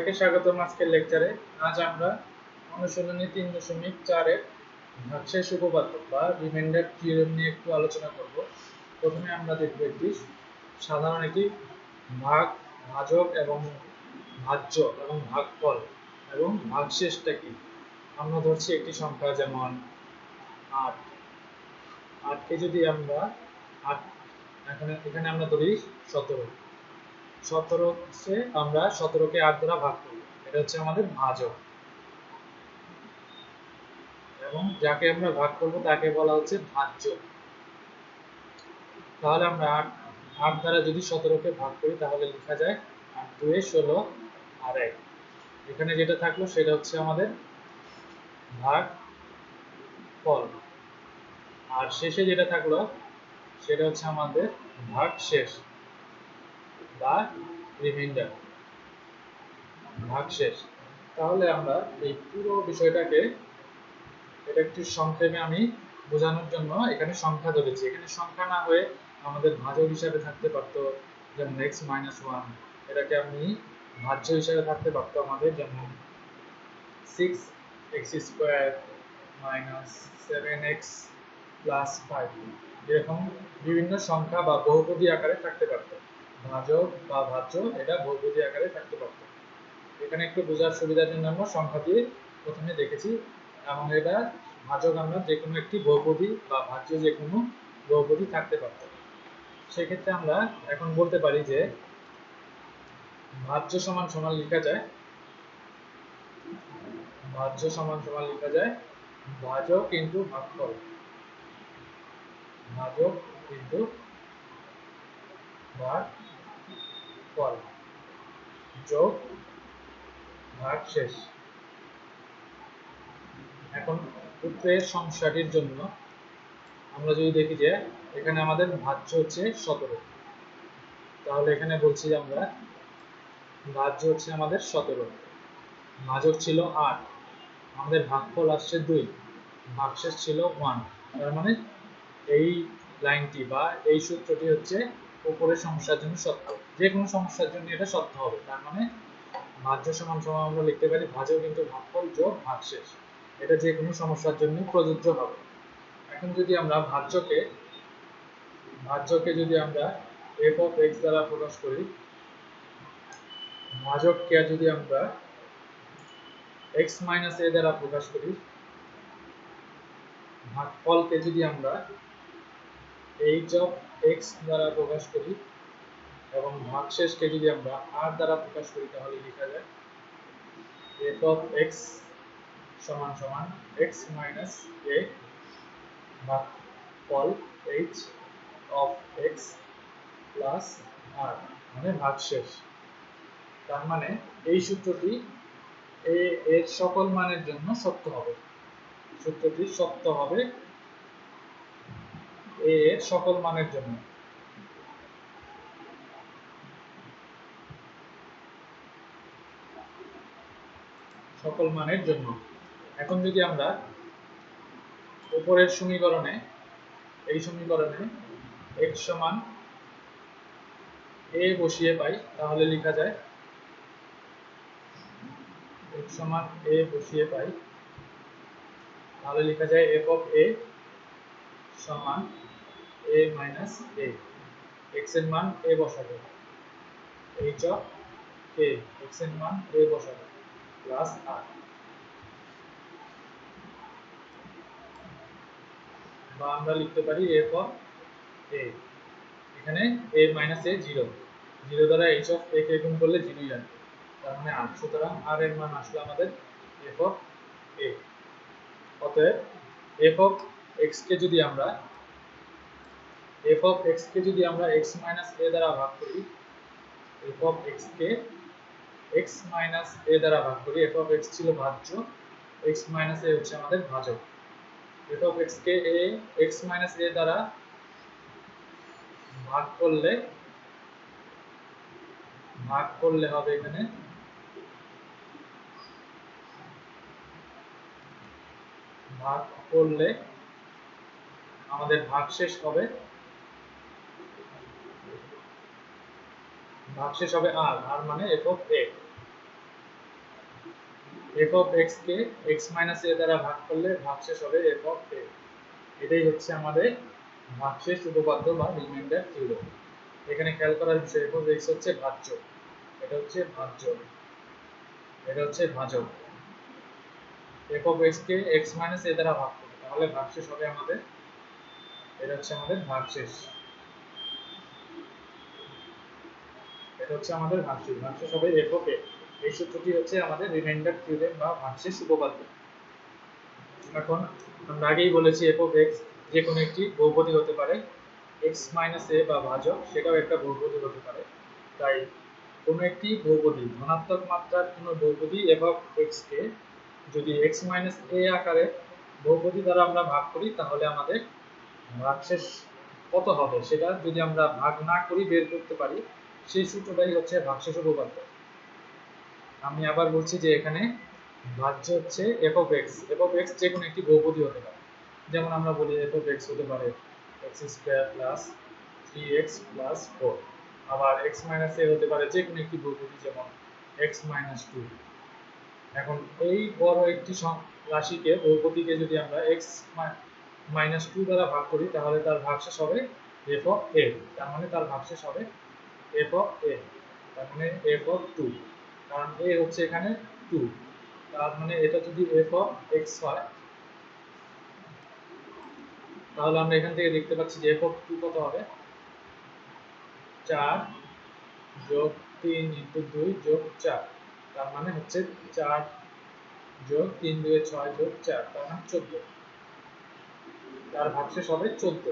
সবাইকে স্বাগতম আজকের লেকচারে আজ আমরা অনুশীলনী তিন দশমিক চারের ভাগশেষ উপপাদ্য বা রিমাইন্ডার থিওরেম নিয়ে একটু আলোচনা করব। প্রথমে আমরা দেখব একটি সাধারণ একটি ভাগ, ভাজক এবং ভাজ্য এবং ভাগফল এবং ভাগশেষটা কি? আমরা ধরছি একটি সংখ্যা যেমন আট। আটকে যদি আমরা আট, এখানে এখানে আমরা ধরি সতেরো। সতেরো হচ্ছে আমরা সতেরোকে আট দ্বারা ভাগ করব। এটা হচ্ছে আমাদের ভাজক। এবং যাকে আমরা ভাগ করব, তাকে বলা হচ্ছে ভাজ্য। তাহলে আমরা আট আট দ্বারা যদি সতেরোকে ভাগ করি, তাহলে লেখা যায় আট দুয়ে ষোলো আর এক। এখানে যেটা থাকল, সেটা হচ্ছে আমাদের ভাগ ফল। আর শেষে যেটা থাকল, সেটা হচ্ছে আমাদের ভাগ শেষ। বা রিমাইন্ডার ভাগশেষ তাহলে আমরা এই পুরো বিষয়টাকে এটা একটু সংক্ষেপে আমি বোঝানোর জন্য এখানে সংখ্যা ধরেছি। এখানে সংখ্যা না হয়ে আমাদের ভাজক হিসাবে থাকতে পারত যেমন এক্স মাইনাস ওয়ান এটাকে আমি ভাজ্য হিসাবে থাকতে পারতো আমাদের যেমন six x square minus seven x plus five এরকম বিভিন্ন সংখ্যা বা বহুপদী আকারে থাকতে পারতো। ভাজক বা ভাজ্য এটা বহুপদী আকারে থাকতে পারত। এখানে একটু বোঝার সুবিধার জন্য আমরা সংখ্যা দিয়ে প্রথমে দেখেছি। এবং এটা ভাজক আমরা যে কোনো একটি বহুপদী বা ভাজ্য যে কোনো বহুপদী থাকতে পারত। সেক্ষেত্রে আমরা এখন বলতে পারি যে ভাজ্য সমান সমান লেখা যায়। ভাজ্য সমান সমান লেখা যায়। ভাজক কিন্তু ভাগফল। ভাজক কিন্তু ভাগ ফল যোগ, ভাগ শেষ। এখন উত্তরের সমস্যাটির জন্য আমরা যদি দেখি যে এখানে আমাদের ভাজ্য হচ্ছে সতেরো। তাহলে এখানে বলছি আমরা ভাজ্য হচ্ছে আমাদের সতেরো। ভাজক ছিল আট। আমাদের ভাগফল আসছে দুই। ভাগশেষ ছিল ওয়ান তার মানে এই লাইনটি বা এই সূত্রটি হচ্ছে উপরের সমস্যার জন্য সত্য। যে কোনো সমস্যার জন্য এটা সত্য হবে। তার মানে ভাজ্য সমান সমান আমরা লিখতে পারি ভাজক কিন্তু ভাগফল যোগ ভাগশেষ। এটা যে কোনো সমস্যার জন্য প্রযোজ্য হবে। এখন যদি আমরা ভাজ্যকে ভাজ্যকে যদি আমরা এফ অফ এক্স দ্বারা প্রকাশ করি ভাজককে যদি আমরা এক্স মাইনাস এ দ্বারা প্রকাশ করি, ভাগফলকে যদি আমরা এইচ অফ এক্স দ্বারা প্রকাশ করি এবং ভাগশেষকে যদি আমরা আর দ্বারা প্রকাশ করি, তাহলে লেখা যায় এফ অফ এক্স সমান সমান এক্স মাইনাস এ ভাগফল h of x plus r মানে ভাগশেষ। তার মানে এই সূত্রটি এ এর সকল মানের জন্য সত্য হবে। সূত্রটি সত্য হবে এ এর সকল মানের জন্য। সকল মানের জন্য। এখন যদি আমরা উপরের সমীকরণে, এই সমীকরণে x সমান a বসিয়ে পাই, তাহলে লেখা যায় x সমান a বসিয়ে পাই, তাহলে লেখা যায় f of a সমান a মাইনাস a x এর মান a বসাবো। H of k x এর মান a বসাবো। প্লাস r বা আমরা লিখতে পারি f of a এখানে a minus a zero zero দ্বারা h of a কে গুণ করলে জিরোই আসবে। তার মানে r সুতরাং r এর মান আসলো আমাদের f of a অতএব f of x কে যদি আমরা f of x কে যদি আমরা x মাইনাস a দ্বারা ভাগ করি, f of x কে x মাইনাস a দ্বারা ভাগ করি, f of x ছিল ভাজ্য, x মাইনাস হচ্ছে আমাদের ভাজক। f of x কে a, x মাইনাস দ্বারা ভাগ করলে ভাগ করলে হবে এখানে ভাগ করলে আমাদের ভাগশেষ হবে ভাগশেষ হবে আর আর মানে f of a f of x কে এক্স মাইনাস এ দ্বারা ভাগ করলে ভাগশেষ হবে এফ অফ এ এটাই হচ্ছে আমাদের ভাগশেষ উপপাদ্য বা রিমাইন্ডার থিওরেম এখানে খেয়াল করার বিষয় এফ অফ এক্স হচ্ছে ভাজ্য। এটা হচ্ছে ভাজ্য। এটা হচ্ছে ভাজক। এফ অফ এক্স কে এক্স মাইনাস এ দ্বারা ভাগ করবে তাহলে ভাগশেষ হবে আমাদের। এটা হচ্ছে আমাদের ভাগশেষ হচ্ছে আমাদের ভাগশেষ ভাগশেষ হবে এফ এই সূত্রটি হচ্ছে আমাদের রিমাইন্ডার থিওরেম বা ভাগশেষ উপপাদ্য এখন আমরা আগেই বলেছি এফ অফ এক্স যে কোনো একটি বহুপদী হতে পারে। এক্স মাইনাস এ বা ভাজক, সেটাও একটা বহুপদী হতে পারে। তাই কোনো একটি বহুপদী ধনাত্মক মাত্রার কোনো বহুপদী এফ অফ এক্স কে যদি এক্স মাইনাস এ আকারে বহুপদী দ্বারা আমরা ভাগ করি, তাহলে আমাদের ভাগশেষ কত হবে? সেটা যদি আমরা ভাগ না করি, বের করতে পারি সেই সূত্রটাই হচ্ছে ভাগশেষ উপপাদ্য আমি আবার বলছি যে এখানে ভাজ্য হচ্ছে f of x f of x যে কোনো একটি বহুপদী হতে পারে। যেমন আমরা বলি এফ অফ এক্স হতে পারে x square plus three x plus four আবার এক্স মাইনাস এ হতে পারে যে কোনো একটি বহুপদী, যেমন এক্স মাইনাস টু এখন এই বড় একটি রাশিকে, বহুপদীকে যদি আমরা এক্স মাইনাস টু দ্বারা ভাগ করি, তাহলে তার ভাগশেষ হবে এফ অফ এ তার মানে তার ভাগশেষ হবে এফ অফ এ তার মানে এফ অফ টু কারণ এ হচ্ছে এখানে টু তার মানে এটা যদি এফ অফ এক্স হয়, তাহলে আমরা এখান থেকে দেখতে পাচ্ছি যে এফ অফ টু কত হবে? চার যোগ তিন ইন্টু দুই যোগ চার, তার মানে হচ্ছে চার যোগ তিন দুই ছয় যোগ চার, তার মানে চোদ্দ। তার ভাগশেষ হবে চোদ্দ।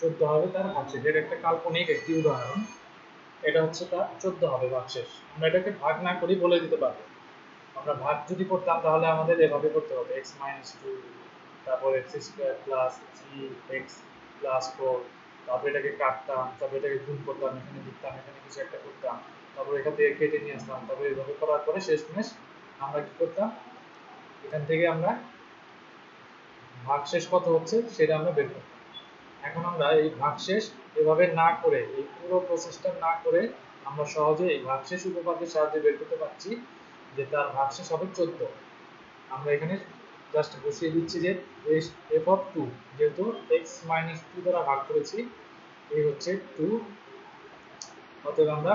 চোদ্দ হবে তার ভাগশেষ। এটা একটা কাল্পনিক একটি উদাহরণ। এটা হচ্ছে তার চোদ্দ হবে ভাগশেষ আমরা এটাকে ভাগ না করি বলে দিতে পারব। আমরা ভাগ যদি করতাম তাহলে আমাদের এভাবে করতে হবে। এক্স মাইনাস টু তারপর x square plus three x plus four তারপর এটাকে কাটতাম, তারপর এটাকে গুণ করতাম, এখানে লিখতাম, এখানে কিছু একটা করতাম, তারপর এখান থেকে কেটে নিয়ে আসতাম, তারপর এইভাবে করার পরে শেষমেশ আমরা কি করতাম? এখান থেকে আমরা ভাগশেষ কত হচ্ছে সেটা আমরা বের করতাম। এখন আমরা এই ভাগশেষ এভাবে না করে, এই পুরো প্রসেসটা না করে আমরা সহজে এই ভাগশেষ উপপাদ্যের সাহায্যে বের করতে পারছি যে তার ভাগশেষ হবে চোদ্দ। আমরা এখানে জাস্ট বসিয়ে দিচ্ছি যে এফ অফ টু যেহেতু এক্স মাইনাস টু দ্বারা ভাগ করেছি, এই হচ্ছে টু অতএব আমরা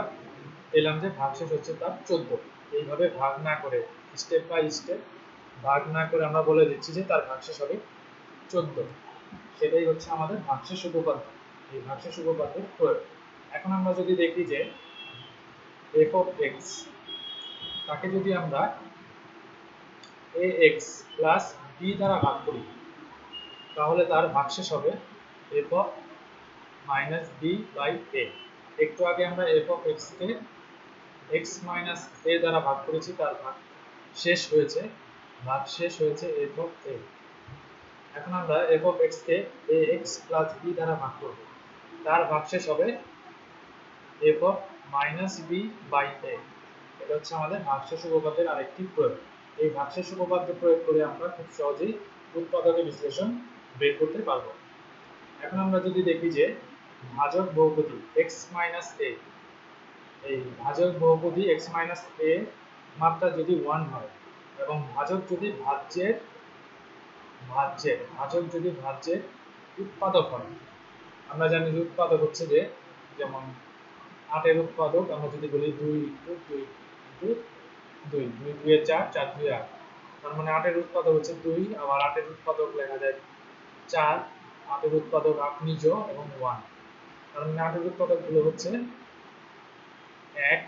পেলাম যে ভাগশেষ হচ্ছে তার চোদ্দ। এইভাবে ভাগ না করে স্টেপ বাই স্টেপ ভাগ না করে আমরা বলে দিচ্ছি যে তার ভাগশেষ হবে চোদ্দ। সেটাই হচ্ছে আমাদের ভাগশেষ উপপাদ্য। এই ভাগশেষ উপপাদ্যের প্রয়োগ। এখন আমরা যদি দেখি যে এফ অফ এক্স তাকে যদি আমরা এক্স প্লাস বি দ্বারা ভাগ করি, তাহলে তার ভাগশেষ হবে f of minus b by a একটু আগে আমরা এফ অফ এক্স কে এক্স মাইনাস এ দ্বারা ভাগ করেছি, তার ভাগ শেষ হয়েছে, ভাগ শেষ হয়েছে এফ অফ এ এখন আমরা এফ অফ এক্স কে এক্স প্লাস বি দ্বারা ভাগ করব। তার ভাগশেষ হবে f of minus b by a এটা হচ্ছে আমাদের ভাগশেষ উপপাদ্যের আরেকটি প্রয়োগ। এই ভাগশেষ উপপাদ্য প্রয়োগ করে আমরা খুব সহজেই উৎপাদকের বিশ্লেষণ বের করতে পারব। এখন আমরা যদি দেখি যে ভাজক বহুপদী x মাইনাস a, এই ভাজক বহুপদী x মাইনাস a মাত্রা যদি 1 হয় এবং ভাজক যদি ভাজ্যের ভাজ্যের ভাজক যদি ভাজ্যের উৎপাদক হয়। আমরা জানি যে উৎপাদক হচ্ছে যে, যেমন আটের উৎপাদক, আমরা যদি বলি দুই ইন্টু দুই ইন্টু দুই দুই দুয়ে চার চার দুই আট। তার মানে আটের উৎপাদক হচ্ছে দুই, আবার আটের উৎপাদক লেখা যায় চার, আটের উৎপাদক আট নিজ এবং ওয়ান। তার মানে আটের উৎপাদকগুলো হচ্ছে এক,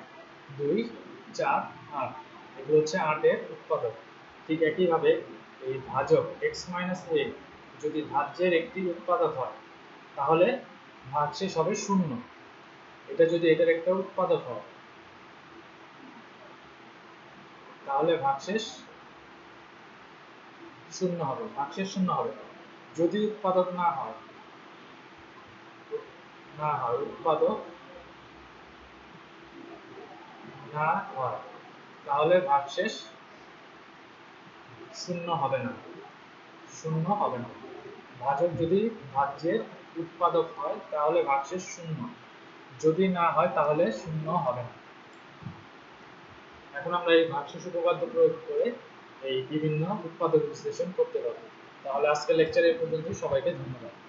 দুই, চার, আট। এগুলো হচ্ছে আটের উৎপাদক। ঠিক একইভাবে এই ভাজক x এ যদি ভাজ্যের একটি উৎপাদক হয়, তাহলে ভাগশেষ হবে শূন্য। এটা যদি এটার একটা উৎপাদক হয়, তাহলে ভাগশেষ শূন্য হবে, ভাগশেষ শূন্য হবে। যদি উৎপাদক না হয় না হয়, উৎপাদক না হয়, তাহলে ভাগশেষ শূন্য হবে না। শূন্য হবে না। ভাজক যদি ভাজ্যের উৎপাদক হয়, তাহলে ভাগশেষ শূন্য। যদি না হয়, তাহলে শূন্য হবে না। এখন আমরা এই ভাগশেষ উপপাদ্য প্রয়োগ করে এই বিভিন্ন উৎপাদক বিশ্লেষণ করতে পারব। তাহলে আজকের লেকচার এই পর্যন্ত সবাইকে ধন্যবাদ।